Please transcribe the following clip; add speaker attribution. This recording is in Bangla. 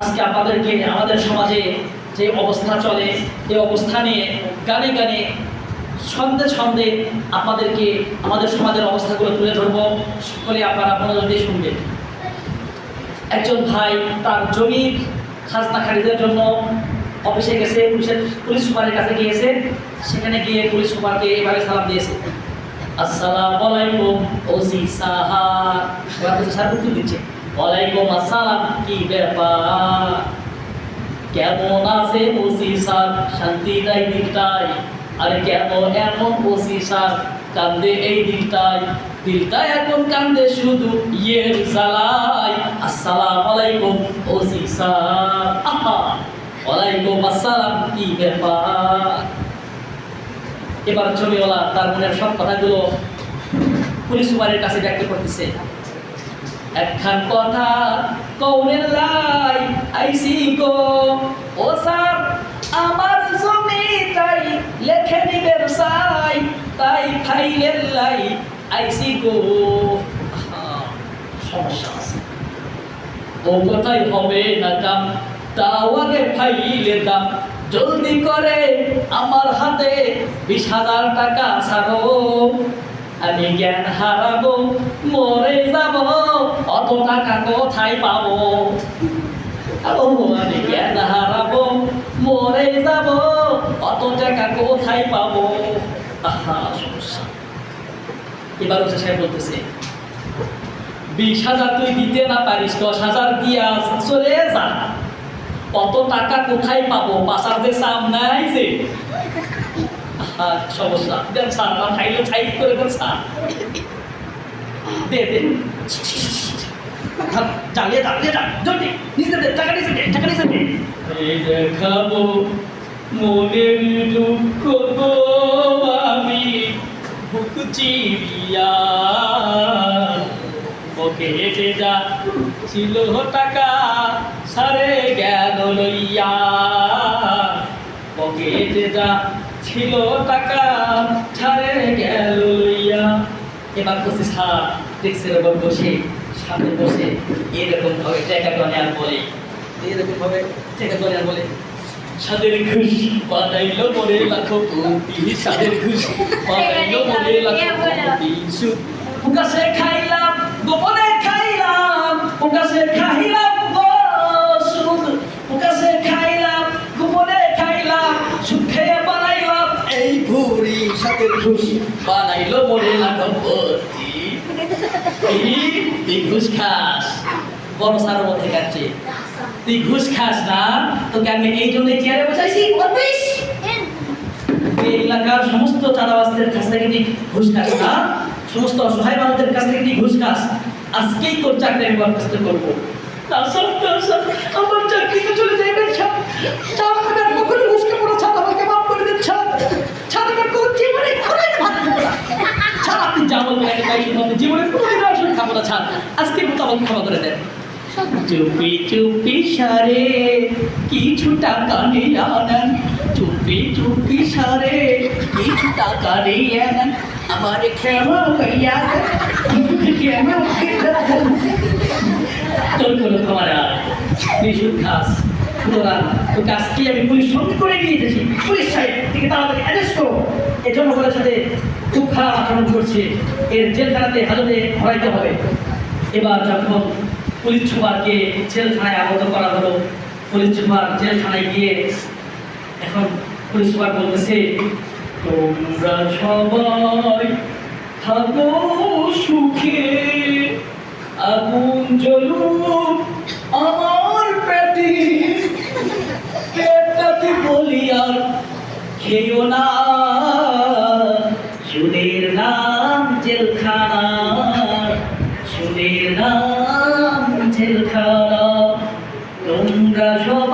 Speaker 1: আজকে আপনাদেরকে আমাদের সমাজে যে অবস্থা চলে এই অবস্থা নিয়ে গানে গানে ছন্দে ছন্দে আপনাদেরকে আমাদের সমাজের অবস্থাগুলো তুলে ধরবো। সকলে আপনারা মনোযোগ দিয়ে শুনবেন। একজন ভাই তার জমির খাজনা খারিজের জন্য অফিসে গেছে, পুলিশের পুলিশ সুপারের কাছে গিয়েছে। সেখানে গিয়ে পুলিশ সুপারকে এভাবে সালাম দিয়েছে। আসসালামু আলাইকুম, ওসি সাহাব। এবার স্যার উত্তর দিচ্ছে। ওয়ালাইকুম আসসালাম, কি ব্যাপার? কেমন আছে ওসি স্যার? শান্তি নাই দিনটাই আরে কেমন এমন ওসি স্যার? কান্দে এই দিনটাই দিলটা এখন কান্দে শুধু ইয়ের জ্বালাই আসসালাম আলাইকুম ওসি স্যার। আহা! ওয়ালাইকুম আসসালাম, কি ব্যাপার? এবার ছবিওয়ালা তার মনের সব কথাগুলো পুলিশ সুপারের কাছে ব্যক্ত করতেছে। একখান কথা কৌনের লাই আইসি গো ও স্যার, আমার জমি তাই লেখে নিবের সাই, তাই ফাইলের লাই আইসি গো সমস্যা আছে। ও কোথায় হবে না কাম, তাও আগে ফাইলের দাম। জলদি করে আমার হাতে বিশ হাজার টাকা ছাড়ো। আমি জ্ঞান হারাবো, মরে যাব। অত টাকা কোথায় পাবো আমি জ্ঞান হারাবো মরে যাব অত টাকা কোথায় পাবো আহা, সমস্যা। এবার হচ্ছে সাহেব বলতেছে বিশ হাজার তুই দিতে না পারিস দশ হাজার দিয়া চলে যা কত টাকা কোথায় পাবো পাশার যে চাম নাই যে সমস্যা দেন স্যার, আমার খাইলে ছাই করে দেন স্যার। দে দে। যা চালিয়ে যা দে টাকা নিচে দে টাকা নিচে দে দেখাবো মনের দুঃখ গো আমি বুক চিরিয়া ওকে যা ছিল টাকা সারে গেল লইয়া ওকে হেঁটে যা ছিল টাকা ছাড়ে গেল লইয়া এবার বসে সার ডেস্কের ওপর বসে সামনে বসে এরকম ভাবে টাকা গনে আর বলে এরকম ভাবে টাকা গনে আর বলে সাদের ঘুষ বানাইলো মরে লাখো কোটি সাদের ঘুষ বানাইলো মরে লাখো কোটি প্রকাশে খাইলাম গোপনে খাইলাম প্রকাশে খাইলাম প্রকাশে খাইলাম গোপনে খাইলাম সুদ খেয়ে বানাইলাম এই ভুরি সাদের ঘুষ বানাইলো মরে লাখো কোটি তুই ঘুষ খাস। বড় সার মধ্যে কাটছে। তুই ঘুষ খাস না, তোকে আমি এই জন্য চেয়ারে বসাইছি এলাকার সমস্ত চাঁদাবাসদের কাছ থেকে তুই ঘুষ খাস না, সমস্ত অসহায় মানুষদের কাছ থেকে তুই ঘুষ খাস। আজকেই তোর চাকরি আমি বরখাস্ত করব। আমার চাকরিতে চলে যাইবেন আমি আর কখনো ঘুষ খাব না আমাকে মাফ আমাকে ক্ষমা করে দেন। চুপি চুপি সারে কিছু টাকা নিয়ে আনেন। চুপি চুপি সারে কিছু টাকা নিয়ে আনেন। আমার ক্ষমা হইয়া ক্ষমা তোর কোনো খাস সুতরাং আমি পুলিশ সঙ্গে করে নিয়ে এসেছি পুলিশ সাহেব থেকে তাড়াতাড়ি অ্যারেস্ট করো। এই জনগণের সাথে খুব খারাপ আচরণ করছে। এর জেলখানাতে হাজতে ভরাইতে হবে। এবার যখন পুলিশ সুপারকে জেলখানায় আবদ্ধ করা হলো, পুলিশ সুপার জেলখানায় গিয়ে এখন পুলিশ সুপার বলতেছে, তোমরা সবাই থাকো সুখে, আগুন জ্বলুক আমার পেটে। পেটটাতে বলি আর খেয়েও না। corazón.